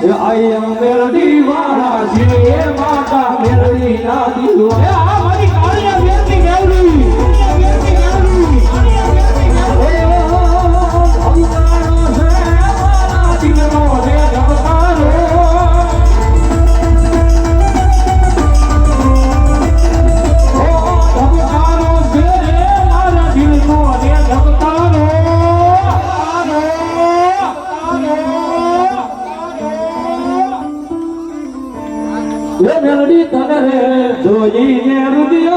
આઈ મેલડી વાળા છે માતા મેલડી ના દીવા એ મેલડી તને જોઈને રુદિયો